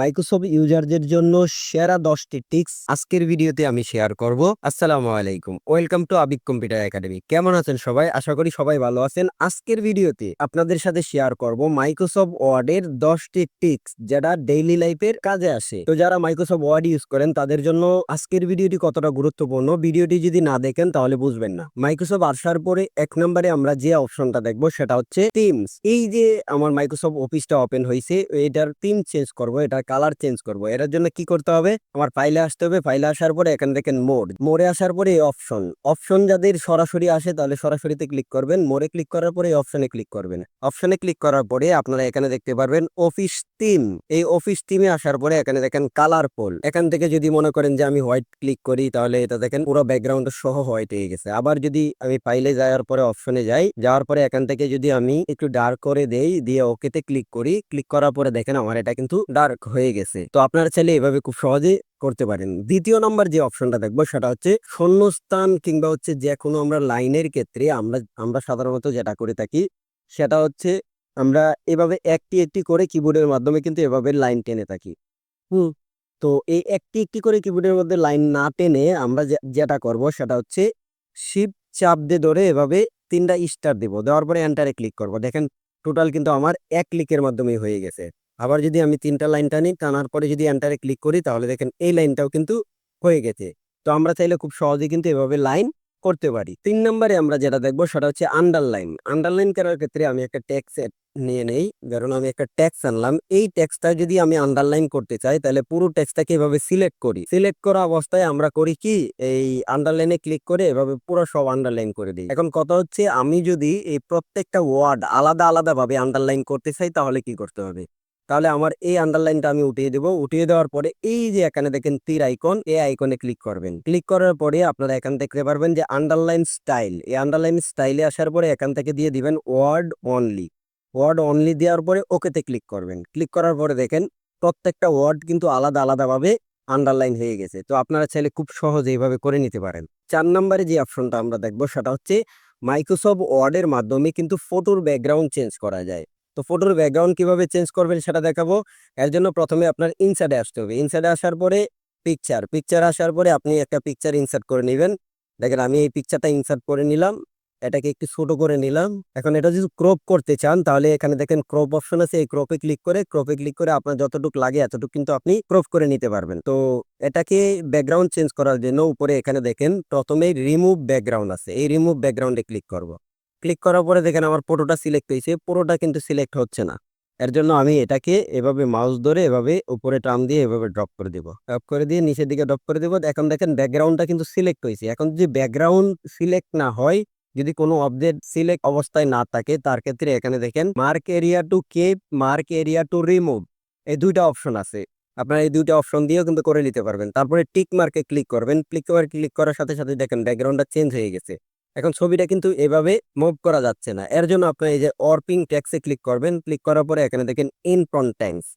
Microsoft ইউজারদের জন্য সেরা দশটি টিক্স আজকের ভিডিওতে আমি শেয়ার করব। আসসালামু আলাইকুম। Welcome to Abik computer academy কেমন আছেন সবাই? আশা করি সবাই ভালো আছেন। আজকের ভিডিওতে আপনাদের সাথে শেয়ার করব মাইক্রোসফট ওয়ার্ডের দশটি টিক্স যেটা ডেইলি লাইফের কাজে আসে। তো যারা মাইক্রোসফট ওয়ার্ড ইউজ করেন, তাদের জন্য আজকের ভিডিওটি কতটা গুরুত্বপূর্ণ ভিডিওটি যদি না দেখেন, তাহলে বুঝবেন না। মাইক্রোসফট আসার পরে এক নম্বরে আমরা যে অপশনটা দেখব, সেটা হচ্ছে টিমস এই যে আমার মাইক্রোসফট অফিসটা ওপেন হয়েছে এটার টিম চেঞ্জ করব। এটা কালার চেঞ্জ করব। এটার জন্য কি করতে হবে? আমার ফাইলে আসতে হবে। ফাইলে আসার পরে এখানে দেখেন মোড মোড়ে আসার পরে এই অপশন অপশন যাদের সরাসরি আসে তাহলে সরাসরিতে ক্লিক করবেন। মোড়ে ক্লিক করার পরে এই অপশনে ক্লিক করবেন। অপশনে ক্লিক করার পরে আপনারা এখানে দেখতে পারবেন অফিস থিম এই অফিস থিমে আসার পরে এখানে দেখেন কালার পোল এখান থেকে যদি মনে করেন যে আমি হোয়াইট ক্লিক করি, তাহলে এটা দেখেন পুরো ব্যাকগ্রাউন্ড সহ হোয়াইট হয়ে গেছে। আবার যদি আমি ফাইলে যাওয়ার পরে অপশনে যাই, যাওয়ার পরে এখান থেকে যদি আমি একটু ডার্ক করে দেই, দিয়ে ওকেতে ক্লিক করি ক্লিক করার পরে দেখেন আমার এটা কিন্তু ডার্ক হয়ে গেছে। তো আপনারা চাইলে এভাবে খুব সহজে করতে পারেন। দ্বিতীয় নম্বর যে অপশনটা দেখব, সেটা হচ্ছে শূন্যস্থান কিংবা হচ্ছে যে কোনো আমরা লাইনের ক্ষেত্রে আমরা আমরা সাধারণত যেটা করে থাকি, সেটা হচ্ছে আমরা এভাবে একটি একটি করে কিবোর্ডের মাধ্যমে কিন্তু এভাবে লাইন টেনে থাকি। হুম, তো এই একটি একটি করে কিবোর্ডের মধ্যে লাইন না টেনে আমরা যেটা করব, সেটা হচ্ছে শিপ চাপ দিয়ে ধরে এভাবে তিনটা স্টার দিব। দেওয়ার পরে এন্টারে ক্লিক করব। দেখেন টোটাল কিন্তু আমার এক ক্লিকের মাধ্যমেই হয়ে গেছে। আবার যদি আমি তিনটা লাইন টানি, টানার পরে যদি এন্টারে ক্লিক করি, তাহলে দেখেন এই লাইনটাও কিন্তু হয়ে গেছে। তো আমরা চাইলে খুব সহজে কিন্তু এভাবে লাইন করতে পারি। তিন নম্বরে আমরা যেটা দেখব, সেটা হচ্ছে আন্ডারলাইন আন্ডারলাইন করার ক্ষেত্রে আমি একটা ট্যাক্স নিয়ে নেই। ধরুন আমি একটা ট্যাক্স আনলাম। এই ট্যাক্সটা যদি আমি আন্ডারলাইন করতে চাই, তাহলে পুরো ট্যাক্সটাকে এভাবে সিলেক্ট করি। সিলেক্ট করা অবস্থায় আমরা করি কি? এই আন্ডারলাইনে ক্লিক করে এভাবে পুরো সব আন্ডারলাইন করে দিই। এখন কথা হচ্ছে, আমি যদি এই প্রত্যেকটা ওয়ার্ড আলাদা আলাদা ভাবে আন্ডারলাইন করতে চাই, তাহলে কি করতে হবে? তাহলে আমার এই আন্ডারলাইনটা আমি উঠিয়ে দেবো। উঠিয়ে দেওয়ার পরে এই যে এখানে দেখেন তীর আইকন এই আইকনে ক্লিক করবেন। ক্লিক করার পরে আপনারা এখান দেখতে পারবেন যে আন্ডারলাইন স্টাইল এই আন্ডারলাইন স্টাইলে আসার পরে এখান থেকে দিয়ে দিবেন ওয়ার্ড অনলি ওয়ার্ড অনলি দেওয়ার পরে ওকেতে ক্লিক করবেন। ক্লিক করার পরে দেখেন প্রত্যেকটা ওয়ার্ড কিন্তু আলাদা আলাদাভাবে আন্ডারলাইন হয়ে গেছে। তো আপনারা চাইলে খুব সহজে এইভাবে করে নিতে পারেন। চার নম্বরে যে অপশনটা আমরা দেখব সেটা হচ্ছে মাইক্রোসফট ওয়ার্ডের মাধ্যমে কিন্তু ফটোর ব্যাকগ্রাউন্ড চেঞ্জ করা যায়। তো ফটোর ব্যাকগ্রাউন্ড কীভাবে চেঞ্জ করবেন সেটা দেখাবো। এর জন্য প্রথমে আপনার ইনসাইডে আসতে হবে। ইনসাইডে আসার পরে পিকচার পিকচার আসার পরে আপনি একটা পিকচার ইনসার্ট করে নেবেন। দেখেন, আমি এই পিকচারটা ইনসার্ট করে নিলাম। এটাকে একটু ছোট করে নিলাম। এখন এটা যদি ক্রপ করতে চান, তাহলে এখানে দেখেন ক্রপ অপশন আছে। এই ক্রপে ক্লিক করে ক্রপে ক্লিক করে আপনার যতটুকু লাগে, এতটুকু কিন্তু আপনি ক্রপ করে নিতে পারবেন। তো এটাকে ব্যাকগ্রাউন্ড চেঞ্জ করার জন্য উপরে এখানে দেখেন প্রথমে রিমুভ ব্যাকগ্রাউন্ড আছে। এই রিমুভ ব্যাকগ্রাউন্ডে ক্লিক করব। ক্লিক করার পরে দেখেন আমার পুরোটা সিলেক্ট হয়েছে পুরোটা কিন্তু সিলেক্ট হচ্ছে না। এর জন্য আমি এটাকে এভাবে মাউস ধরে এভাবে উপরে টান দিয়ে এভাবে ড্রপ করে দিব। ড্রপ করে দিয়ে নিচের দিকে ড্রপ করে দিব। এখন দেখেন ব্যাকগ্রাউন্ডটা কিন্তু সিলেক্ট হয়েছে। এখন যদি ব্যাকগ্রাউন্ড সিলেক্ট না হয়, যদি কোনো অবজেক্ট সিলেক্ট অবস্থায় না থাকে, তার ক্ষেত্রে এখানে দেখেন mark area to keep mark area to remove এই দুইটা অপশন আছে। আপনারা এই দুইটা অপশন দিয়েও কিন্তু করে নিতে পারবেন। তারপরে টিক মার্কে ক্লিক করবেন। ক্লিক ক্লিক করার সাথে সাথে দেখেন ব্যাকগ্রাউন্ডটা চেঞ্জ হয়ে গেছে। এখন ছবিটা কিন্তু এভাবে মুভ করা যাচ্ছে না। এর জন্য আপনি এই যে অর্পিং ট্যাক্সে ক্লিক করবেন ক্লিক করার পরে এখানে দেখেন ইন কন্টেন্টস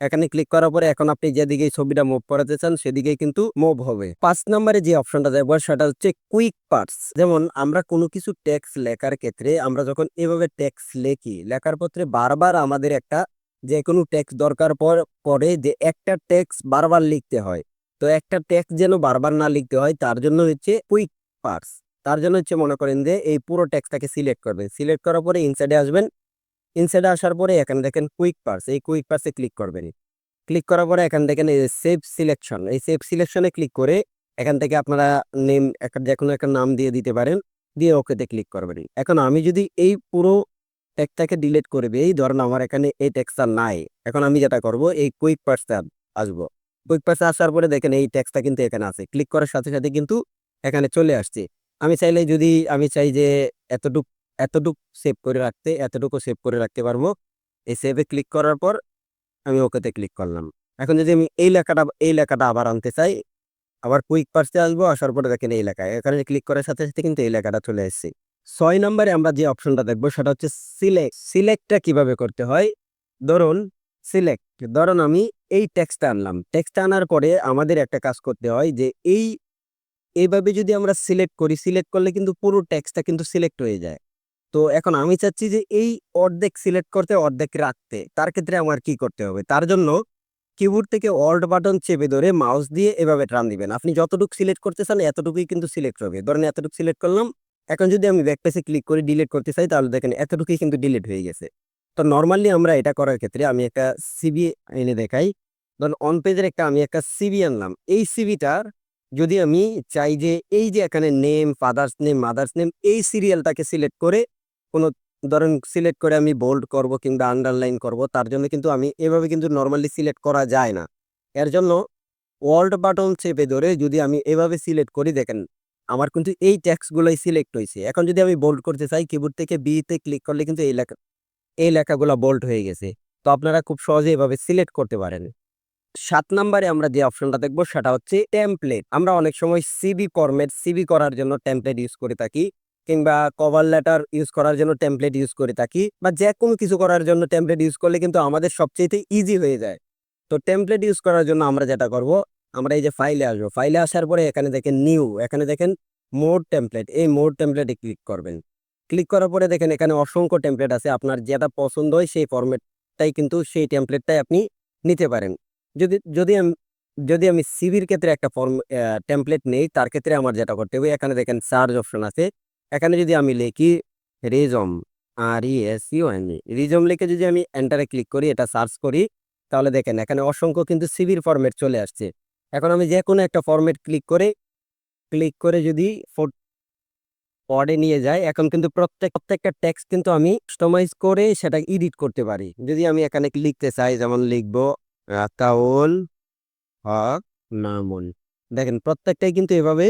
এখানে ক্লিক করার পরে এখন আপনি যেদিকে ছবিটা মুভ করাতে চান সেদিকে কিন্তু মুভ হবে। পাঁচ নম্বরে যে অপশনটা দেখব সেটা হচ্ছে কুইক পার্টস যেমন আমরা কোনো কিছু ট্যাক্স লেখার ক্ষেত্রে আমরা যখন এভাবে ট্যাক্স লেখি, লেখার পত্রে বারবার আমাদের একটা যে কোনো ট্যাক্স দরকার পর, পরে যে একটা ট্যাক্স বারবার লিখতে হয়। তো একটা ট্যাক্স যেন বারবার না লিখতে হয়, তার জন্য হচ্ছে কুইক পার্টস তার জন্য হচ্ছে মনে করেন যে, এই পুরো ট্যাক্সটাকে সিলেক্ট করবেন। সিলেক্ট করার পরে ইনসাইডে আসবেন। ইনসাইডে আসার পরে এখানে দেখেন কুইক পার্স এই কুইক পার্সে ক্লিক করবেন। ক্লিক করার পরে এখান দেখেন এই সেভ সিলেকশন এই সেভ সিলেকশনে ক্লিক করে এখান থেকে আপনারা নেম একটা যে কোনো একটা নাম দিয়ে দিতে পারেন। দিয়ে ওকেতে ক্লিক করবেন। এখন আমি যদি এই পুরো ট্যাগটাকে ডিলিট করে দিই ধরেন আমার এখানে এই ট্যাক্সটা নাই, এখন আমি যেটা করব, এই কুইক পার্সে আসব। কুইক পার্সে আসার পরে দেখেন এই ট্যাক্সটা কিন্তু এখানে আছে। ক্লিক করার সাথে সাথে কিন্তু এখানে চলে আসছে। আমি চাইলে যদি আমি চাই যে এতটুক এতটুক সেভ করে রাখতে, এতটুকু সেভ করে রাখতে পারব, এই সেভে ক্লিক করার পর আমি ওকেতে ক্লিক করলাম। এখন যদি আমি এই লেখাটা এই লেখাটা আবার আনতে চাই, আবার কুইক পার্সে আসব, আসার পরে দেখেন এই লেখায়। এখানে ক্লিক করার সাথে সাথে কিন্তু এই লেখাটা চলে এসেছে। ছয় নম্বরে আমরা যে অপশনটা দেখব, সেটা হচ্ছে সিলেক্ট সিলেক্টটা কীভাবে করতে হয়? ধরুন সিলেক্ট ধরুন আমি এই টেক্সটটা আনলাম। টেক্সটটা আনার পরে আমাদের একটা কাজ করতে হয় যে এই এইভাবে যদি আমরা সিলেক্ট করি সিলেক্ট করলে কিন্তু পুরো টেক্সটটা কিন্তু সিলেক্ট হয়ে যায়। তো এখন আমি চাচ্ছি যে এই অর্ধেক সিলেক্ট করতে, অর্ধেক রাখতে, তার ক্ষেত্রে আমার কি করতে হবে? তার জন্য কিবোর্ড থেকে অল্ট বাটন চেপে ধরে মাউস দিয়ে এভাবে টান দিবেন। আপনি যতটুকু সিলেক্ট করতে চান, এতটুকুই কিন্তু সিলেক্ট হবে। ধরেন এতটুকু সিলেক্ট করলাম, এখন যদি আমি ব্যাকপেসে ক্লিক করে ডিলিট করতে চাই, তাহলে দেখেন এতটুকুই কিন্তু ডিলিট হয়ে গেছে। তো নর্মালি আমরা এটা করার ক্ষেত্রে আমি একটা সিবি এনে দেখাই। ধরুন অন পেজের একটা আমি একটা সিবি আনলাম। এই সিবিটার যদি আমি চাই যে এই যে এখানে name father's name mother's name এই সিরিয়ালটাকে সিলেক্ট করে কোনো ধরেন সিলেক্ট করে আমি বোল্ড করব কিংবা আন্ডারলাইন করব, তার জন্য কিন্তু আমি এভাবে কিন্তু নর্মালি সিলেক্ট করা যায় না। এর জন্য ওয়ার্ল্ড বাটন চেপে ধরে যদি আমি এভাবে সিলেক্ট করি, দেখেন আমার কিন্তু এই ট্যাক্সগুলোই সিলেক্ট হয়েছে এখন যদি আমি বোল্ড করতে চাই কিবোর্ড থেকে বিতে ক্লিক করলে কিন্তু এই লেখা, এই লেখাগুলো বোল্ড হয়ে গেছে। তো আপনারা খুব সহজে এভাবে সিলেক্ট করতে পারেন। সাত নম্বরে আমরা যে অপশনটা দেখব সেটা হচ্ছে টেমপ্লেট আমরা অনেক সময় সিবি ফরম্যাট সিবি করার জন্য টেমপ্লেট ইউজ করে থাকি কিংবা কভার লেটার ইউজ করার জন্য টেমপ্লেট ইউজ করে থাকি বা যে কোনো কিছু করার জন্য টেমপ্লেট ইউজ করলে কিন্তু আমাদের সবচেয়ে ইজি হয়ে যায়। তো টেমপ্লেট ইউজ করার জন্য আমরা যেটা করব, আমরা এই যে ফাইলে আসব। ফাইলে আসার পরে এখানে দেখেন নিউ এখানে দেখেন মোড টেমপ্লেট এই মোড টেমপ্লেটে ক্লিক করবেন। ক্লিক করার পরে দেখেন এখানে অসংখ্য টেমপ্লেট আছে। আপনার যেটা পছন্দ হয় সেই ফরম্যাটটাই কিন্তু সেই টেমপ্লেটটাই আপনি নিতে পারেন। যদি যদি আমি যদি আমি সিভির ক্ষেত্রে একটা ফর্ম টেমপ্লেট নেই, তার ক্ষেত্রে আমার যেটা করতে হবে, এখানে দেখেন সার্চ অপশন আছে। এখানে যদি আমি লিখি resume R E S U N resume লিখে যদি আমি এন্টারে ক্লিক করি, এটা সার্চ করি, তাহলে দেখেন এখানে অসংখ্য কিন্তু সিভির ফরম্যাট চলে আসছে। এখন আমি যে কোনো একটা ফরম্যাট ক্লিক করে ক্লিক করে যদি ওয়ার্ডে নিয়ে যাই, এখন কিন্তু প্রত্যেক, প্রত্যেকটা টেক্সট কিন্তু আমি কাস্টমাইজ করে সেটা এডিট করতে পারি। যদি আমি এখানে লিখতে চাই, যেমন লিখব রাতাউল হক নামুন দেখেন, প্রত্যেকটাই কিন্তু এভাবে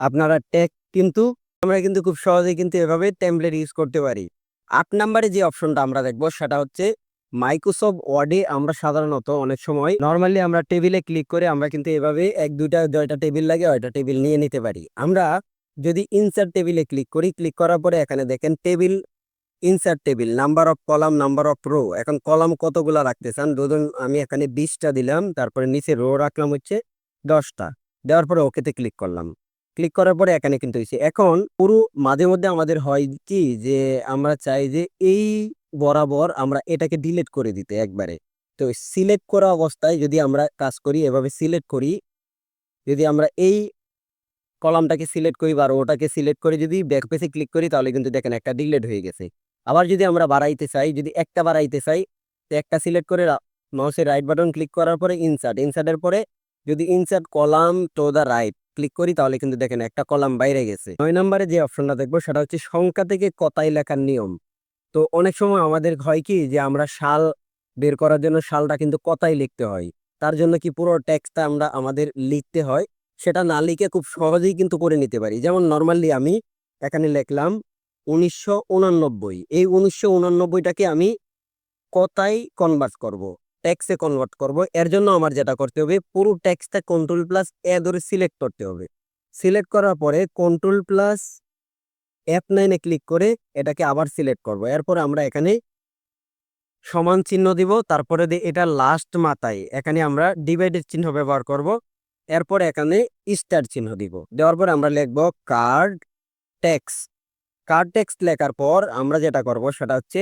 আপনারা ট্যাগ কিন্তু আমরা কিন্তু খুব সহজেই কিন্তু এভাবে টেমপ্লেট ইউজ করতে পারি। আট নাম্বারে যে অপশনটা আমরা দেখব, সেটা হচ্ছে মাইক্রোসফট ওয়ার্ডে আমরা সাধারণত অনেক সময় নর্মালি আমরা টেবিলে ক্লিক করে আমরা কিন্তু এভাবে এক, দুইটা জয়টা টেবিল লাগে, ওইটা টেবিল নিয়ে নিতে পারি। আমরা যদি ইনসার্ট টেবিলে ক্লিক করি ক্লিক করার পরে এখানে দেখেন table insert table number of column number of row এখন কলাম কতগুলা রাখতে চান ধরুন আমি এখানে বিশটা দিলাম, তারপরে নিচে রো রাখলাম হচ্ছে দশটা। দেওয়ার পরে ওকেতে ক্লিক করলাম। ক্লিক করার পরে এখানে কিন্তু হয়েছে এখন পুরো মাঝে মধ্যে আমাদের হয় কি যে আমরা চাই যে এই বরাবর আমরা এটাকে ডিলেট করে দিতে একবারে। তো সিলেক্ট করা অবস্থায় যদি আমরা কাজ করি, এভাবে সিলেক্ট করি, যদি আমরা এই কলামটাকে সিলেক্ট করি বা ওটাকে সিলেক্ট করে যদি ব্যাক পেজে ক্লিক করি, তাহলে কিন্তু দেখেন একটা ডিলেট হয়ে গেছে। আবার যদি আমরা বাড়াইতে চাই, যদি একটা বাড়াইতে চাই, তো একটা সিলেক্ট করে মাউসের রাইট বাটন ক্লিক করার পরে ইনসার্ট ইনসার্টের পরে যদি insert column to the right click করি, তাহলে কিন্তু দেখেন একটা কলাম বাইরে গেছে। নয় নম্বরে যে অপশনটা দেখব, সেটা হচ্ছে সংখ্যা থেকে কথাই লেখার নিয়ম। তো অনেক সময় আমাদের হয় কি, যে আমরা শাল বের করার জন্য শালটা কিন্তু কথাই লিখতে হয়। তার জন্য কি পুরো টেক্সটটা আমরা আমাদের লিখতে হয়, সেটা না লিখে খুব সহজেই কিন্তু করে নিতে পারি। যেমন নর্মালি আমি এখানে লিখলাম উনিশশো এই উনিশশো উনানব্বইটাকে আমি কথাই কনভার্ট করব। ট্যাক্সে কনভার্ট করব। এর জন্য আমার যেটা করতে হবে, পুরো ট্যাক্সটা কন্ট্রোল প্লাস এ ধরে সিলেক্ট করতে হবে। সিলেক্ট করার পরে কন্ট্রোল প্লাস এফ নাইনে ক্লিক করে এটাকে আবার সিলেক্ট করব। এরপর আমরা এখানে সমান চিহ্ন দিব, তারপরে এটা লাস্ট মাথায়, এখানে আমরা ডিভাইডেড চিহ্ন ব্যবহার করব। এরপর এখানে স্টার চিহ্ন দিব। দেওয়ার পর আমরা লিখব কার্ড ট্যাক্স কার্ড টেক্সট লেখার পর আমরা যেটা করব সেটা হচ্ছে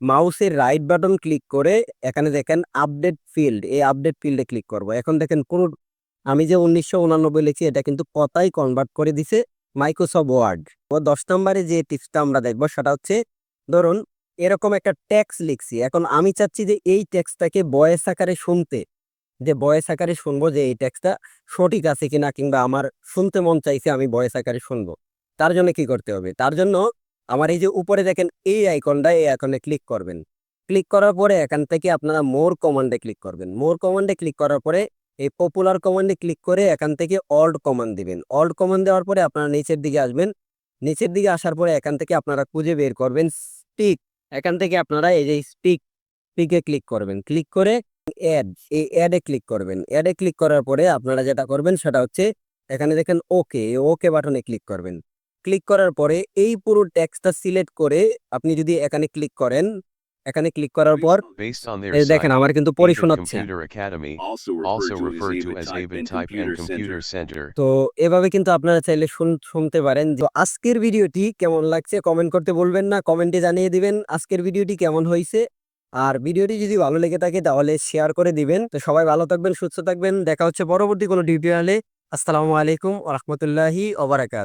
মাউসের রাইট বাটন ক্লিক করে এখানে দেখেন আপডেট ফিল্ড এই আপডেট ফিল্ডে ক্লিক করব। এখন দেখেন পুরো আমি যে উনিশশো উনানব্বই লিখছি এটা কিন্তু কথাই কনভার্ট করে দিছে মাইক্রোসফট ওয়ার্ড ও দশ নম্বরে যে টিপসটা আমরা দেখব সেটা হচ্ছে, ধরুন এরকম একটা ট্যাক্স লিখছি, এখন আমি চাচ্ছি যে এই ট্যাক্সটাকে বয়েস আকারে শুনতে, যে বয়েস আকারে শুনব যে এই ট্যাক্সটা সঠিক আছে কিনা কিংবা আমার শুনতে মন চাইছে আমি বয়েস আকারে শুনব। তার জন্য কি করতে হবে? তার জন্য আমার এই যে উপরে দেখেন এই আইকনটা এই আইকনে ক্লিক করবেন। ক্লিক করার পরে এখান থেকে আপনারা মোর কমান্ডে ক্লিক করবেন। মোর কমান্ডে ক্লিক করার পরে এই পপুলার কমান্ডে ক্লিক করে এখান থেকে অল্ড কমান্ড দিবেন। অল্ড কমান্ড দেওয়ার পরে আপনারা নিচের দিকে আসবেন। নিচের দিকে আসার পরে এখান থেকে আপনারা খুঁজে বের করবেন স্টিক এখান থেকে আপনারা এই যে স্পিক স্পিকে ক্লিক করবেন। ক্লিক করে অ্যাড এই অ্যাডে ক্লিক করবেন। অ্যাডে ক্লিক করার পরে আপনারা যেটা করবেন সেটা হচ্ছে এখানে দেখেন ওকে ওকে বাটনে ক্লিক করবেন। ক্লিক করার পরে এই পুরো টেক্সটটা সিলেক্ট করে আপনি যদি এখানে ক্লিক করেন এখানে ক্লিক করার পর দেখেন আমার কিন্তু পড়ে শোনাচ্ছে. তো এভাবে কিন্তু আপনারা চাইলে শুনতে পারেন। তো আজকের ভিডিওটি কেমন লাগছে কমেন্ট করতে বলবেন না কমেন্টে জানিয়ে দিবেন আজকের ভিডিওটি কেমন হয়েছে। আর ভিডিওটি যদি ভালো লেগে থাকে তাহলে শেয়ার করে দিবেন। তো সবাই ভালো থাকবেন সুস্থ থাকবেন। দেখা হচ্ছে পরবর্তী কোনো টিউটোরিয়ালে আসসালামু আলাইকুম রহমতুল্লাহি ওবরাকাত